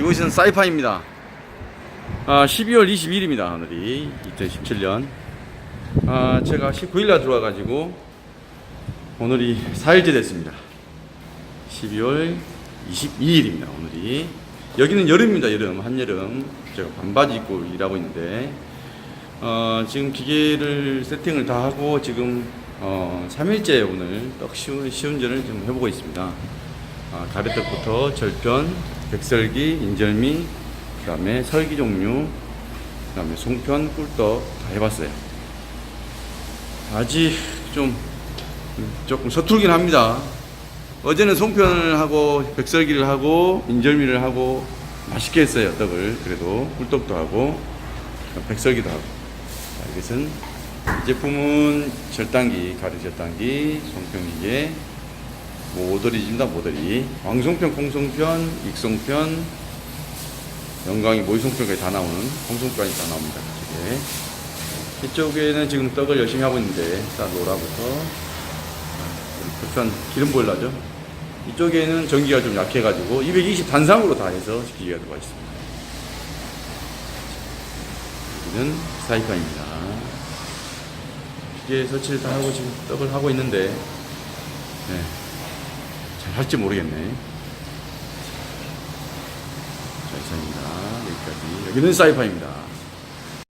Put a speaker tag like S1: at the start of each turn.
S1: 이곳은 사이파입니다. 아, 12월 22일입니다. 오늘이 2017년. 아, 제가 19일날 들어와가지고 오늘이 4일째 됐습니다. 12월 22일입니다. 오늘이 여기는 여름입니다. 여름 한여름 제가 반바지 입고 일하고 있는데 어, 지금 기계를 세팅을 다 하고 지금 어, 3일째 오늘 떡 시운, 시운전을 좀 해보고 있습니다. 아, 가래떡부터 절편, 백설기, 인절미, 그 다음에 설기 종류, 그 다음에 송편, 꿀떡 다 해봤어요. 아직 좀 조금 서툴긴 합니다. 어제는 송편을 하고 백설기를 하고 인절미를 하고 맛있게 했어요 떡을 그래도 꿀떡도 하고 백설기도 하고 자, 이것은 이 제품은 절단기 가루 절단기 송편기계 모더리입니다 모더리 왕송편 콩송편 익송편 영광이 모이송편까지 다 나오는 콩송편까지 다 나옵니다 이쪽에 이쪽에는 지금 떡을 열심히 하고 있는데 자 노라부터 불편 기름 보일러죠. 이쪽에는 전기가 좀 약해가지고 220 단상으로 다 해서 기계가 들어가 있습니다. 여기는 사이판입니다. 기계 설치를 다 하고 지금 떡을 하고 있는데 네, 잘 할지 모르겠네. 자, 이상입니다. 여기까지. 여기는 사이판입니다.